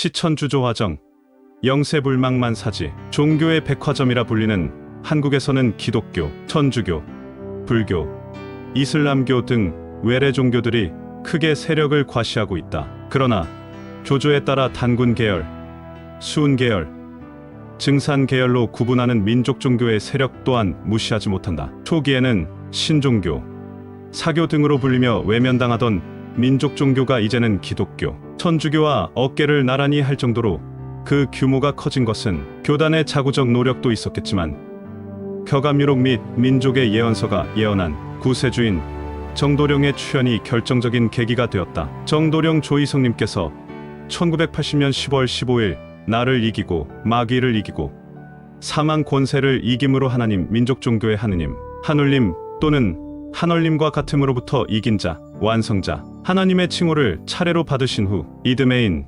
시천주조화정, 영세불망만사지, 종교의 백화점이라 불리는 한국에서는 기독교, 천주교, 불교, 이슬람교 등 외래 종교들이 크게 세력을 과시하고 있다. 그러나 조조에 따라 단군 계열, 수은 계열, 증산 계열로 구분하는 민족 종교의 세력 또한 무시하지 못한다. 초기에는 신종교, 사교 등으로 불리며 외면당하던 민족 종교가 이제는 기독교, 천주교와 어깨를 나란히 할 정도로 그 규모가 커진 것은 교단의 자구적 노력도 있었겠지만 켜감유록 및 민족의 예언서가 예언한 구세주인 정도령의 출현이 결정적인 계기가 되었다. 정도령 조이성님께서 1980년 10월 15일 나를 이기고 마귀를 이기고 사망 권세를 이김으로 하나님 민족 종교의 하느님 하늘님 또는 한얼림과 같음으로부터 이긴 자 완성자 하나님의 칭호를 차례로 받으신 후 이듬해인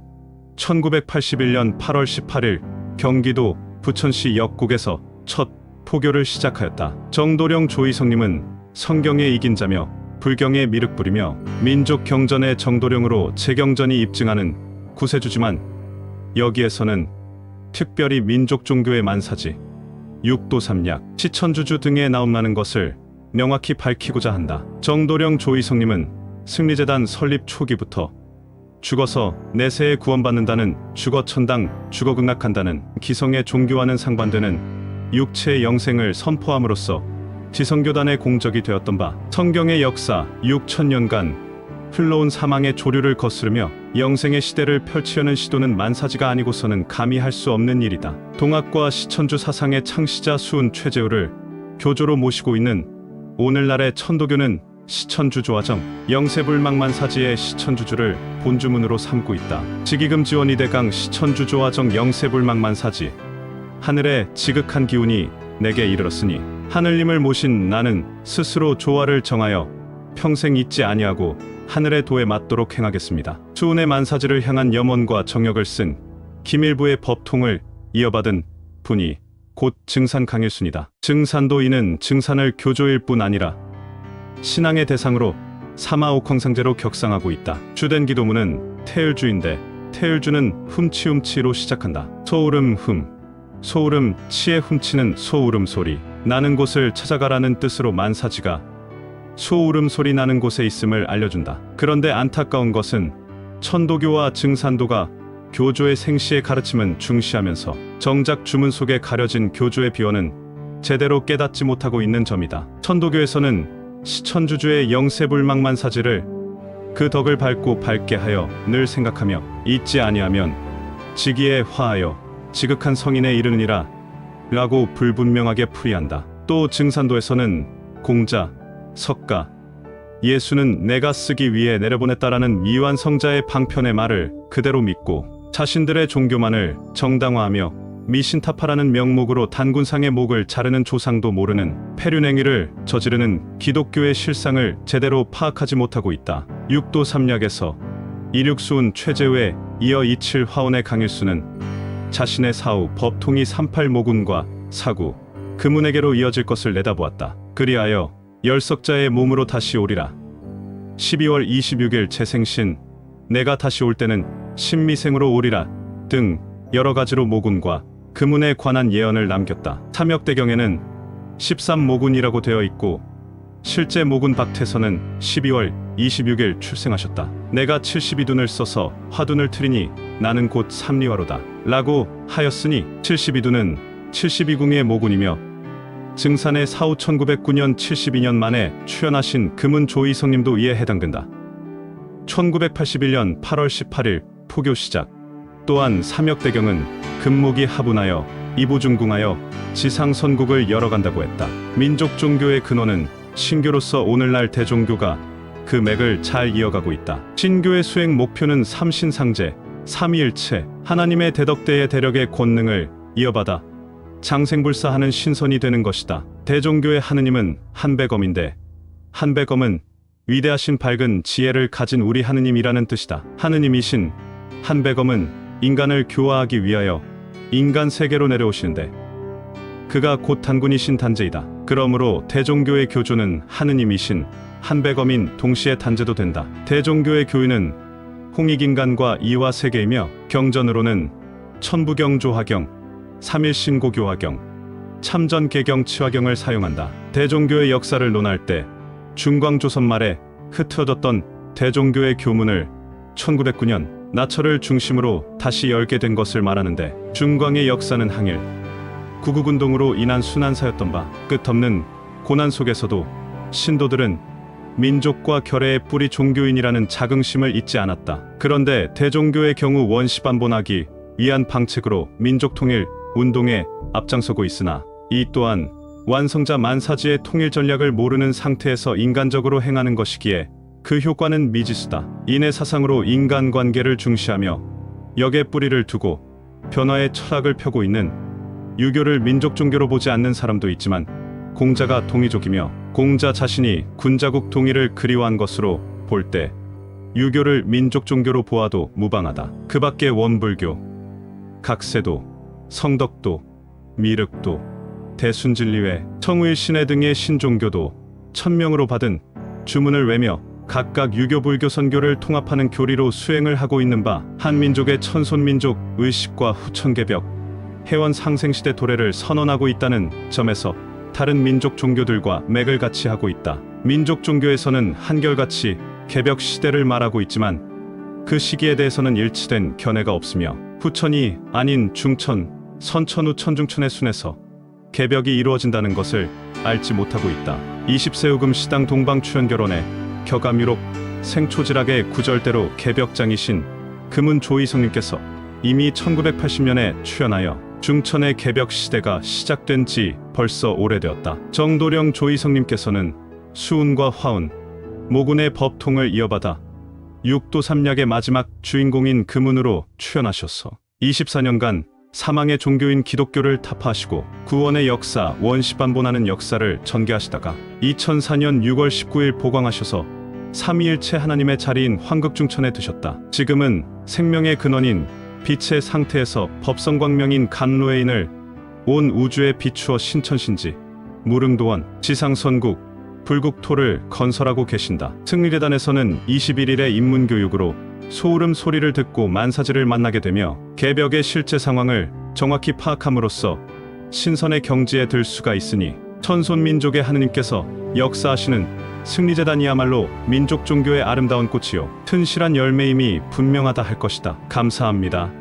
1981년 8월 18일 경기도 부천시 역곡에서 첫 포교를 시작하였다. 정도령 조이성님은 성경에 이긴 자며 불경에 미륵 부리며 민족 경전의 정도령으로 재경전이 입증하는 구세주지만 여기에서는 특별히 민족 종교의 만사지, 육도 삼약, 시천주주 등에 나옴나는 것을 명확히 밝히고자 한다. 정도령 조이성님은 승리재단 설립 초기부터 죽어서 내세에 구원받는다는 죽어 천당, 죽어 극락한다는 기성의 종교와는 상반되는 육체의 영생을 선포함으로써 지성교단의 공적이 되었던 바 성경의 역사 6천년간 흘러온 사망의 조류를 거스르며 영생의 시대를 펼치려는 시도는 만사지가 아니고서는 감히 할 수 없는 일이다. 동학과 시천주 사상의 창시자 수은 최재우를 교조로 모시고 있는 오늘날의 천도교는 시천주조화정 영세불망만사지의 시천주주를 본주문으로 삼고 있다. 지기금 지원 이 대강 시천주조화정 영세불망만사지 하늘의 지극한 기운이 내게 이르렀으니 하늘님을 모신 나는 스스로 조화를 정하여 평생 잊지 아니하고 하늘의 도에 맞도록 행하겠습니다. 수운의 만사지를 향한 염원과 정역을 쓴 기밀부의 법통을 이어받은 분이 곧 증산 강일순이다. 증산도 이는 증산을 교조일 뿐 아니라 신앙의 대상으로 사마옥황상제로 격상하고 있다. 주된 기도문은 태을주인데 태을주는 훔치훔치로 시작한다. 소울음 흠, 소울음 치에 훔치는 소울음 소리 나는 곳을 찾아가라는 뜻으로 만사지가 소울음 소리 나는 곳에 있음을 알려준다. 그런데 안타까운 것은 천도교와 증산도가 교조의 생시의 가르침은 중시하면서 정작 주문 속에 가려진 교조의 비원은 제대로 깨닫지 못하고 있는 점이다. 천도교에서는 시천주주의 영세불망만 사지를 그 덕을 밟고 밝게 하여 늘 생각하며 잊지 아니하면 지기에 화하여 지극한 성인에 이르느니라 라고 불분명하게 풀이한다. 또 증산도에서는 공자, 석가, 예수는 내가 쓰기 위해 내려보냈다라는 미완 성자의 방편의 말을 그대로 믿고 자신들의 종교만을 정당화하며 미신타파라는 명목으로 단군상의 목을 자르는 조상도 모르는 폐륜행위를 저지르는 기독교의 실상을 제대로 파악하지 못하고 있다. 육도 삼략에서 이륙수운 최재우에 이어 이칠 화원의 강일수는 자신의 사후 법통이 38모군과 사구 금운에게로 이어질 것을 내다보았다. 그리하여 열석자의 몸으로 다시 오리라. 12월 26일 재생신 내가 다시 올 때는 신미생으로 오리라 등 여러 가지로 모군과 금운에 관한 예언을 남겼다. 탐역대경에는 13모군이라고 되어 있고 실제 모군 박태서는 12월 26일 출생하셨다. 내가 72dun을 써서 화dun을 트리니 나는 곧 삼리화로다. 라고 하였으니 72dun은 72궁의 모군이며 증산의 사후 1909년 72년 만에 출연하신 금은 조이성님도 이에 해당된다. 1981년 8월 18일 포교 시작. 또한 삼역대경은 금목이 하분하여 이보중궁하여 지상선국을 열어간다고 했다. 민족 종교의 근원은 신교로서 오늘날 대종교가 그 맥을 잘 이어가고 있다. 신교의 수행 목표는 삼신상제, 삼위일체, 하나님의 대덕대의 대력의 권능을 이어받아 장생불사하는 신선이 되는 것이다. 대종교의 하느님은 한배검인데 한배검은 위대하신 밝은 지혜를 가진 우리 하느님이라는 뜻이다. 하느님이신 한배검은 인간을 교화하기 위하여 인간 세계로 내려오시는데 그가 곧 단군이신 단제이다. 그러므로 대종교의 교조는 하느님이신 한배검인 동시에 단제도 된다. 대종교의 교인은 홍익인간과 이와 세계이며 경전으로는 천부경조화경, 삼일신고교화경, 참전개경 치화경을 사용한다. 대종교의 역사를 논할 때 중광조선 말에 흩어졌던 대종교의 교문을 1909년 나철을 중심으로 다시 열게 된 것을 말하는데 중광의 역사는 항일 구국운동으로 인한 순환사였던 바 끝없는 고난 속에서도 신도들은 민족과 결의의 뿌리 종교인이라는 자긍심을 잊지 않았다. 그런데 대종교의 경우 원시 반본하기 위한 방책으로 민족 통일 운동에 앞장서고 있으나 이 또한 완성자 만사지의 통일 전략을 모르는 상태에서 인간적으로 행하는 것이기에 그 효과는 미지수다. 인의 사상으로 인간 관계를 중시하며 역의 뿌리를 두고 변화의 철학을 펴고 있는 유교를 민족 종교로 보지 않는 사람도 있지만 공자가 동이족이며 공자 자신이 군자국 동의를 그리워한 것으로 볼 때 유교를 민족 종교로 보아도 무방하다. 그 밖에 원불교, 각세도, 성덕도, 미륵도, 대순진리회, 청우일 신해 등의 신종교도 천명으로 받은 주문을 외며 각각 유교 불교 선교를 통합하는 교리로 수행을 하고 있는 바 한민족의 천손민족 의식과 후천개벽 해원 상생시대 도래를 선언하고 있다는 점에서 다른 민족 종교들과 맥을 같이 하고 있다. 민족 종교에서는 한결같이 개벽 시대를 말하고 있지만 그 시기에 대해서는 일치된 견해가 없으며 후천이 아닌 중천, 선천 후 천 중천의 순에서 개벽이 이루어진다는 것을 알지 못하고 있다. 20세 후금 시당 동방추연결혼에 격암유록 생초질학의 구절대로 개벽장이신 금은 조이성님께서 이미 1980년에 출연하여 중천의 개벽 시대가 시작된 지 벌써 오래되었다. 정도령 조이성님께서는 수운과 화운, 모군의 법통을 이어받아 육도 삼략의 마지막 주인공인 금운으로 출연하셨어. 24년간 사망의 종교인 기독교를 타파하시고 구원의 역사 원시 반본하는 역사를 전개하시다가 2004년 6월 19일 보광하셔서 삼위일체 하나님의 자리인 황극중천에 드셨다. 지금은 생명의 근원인 빛의 상태에서 법성광명인 간로의인을 온 우주에 비추어 신천신지 무릉도원 지상선국 불국토를 건설하고 계신다. 승리대단에서는 21일의 인문교육으로 소울음 소리를 듣고 만사지를 만나게 되며 개벽의 실제 상황을 정확히 파악함으로써 신선의 경지에 들 수가 있으니 천손민족의 하느님께서 역사하시는 승리재단이야말로 민족 종교의 아름다운 꽃이요 튼실한 열매임이 분명하다 할 것이다. 감사합니다.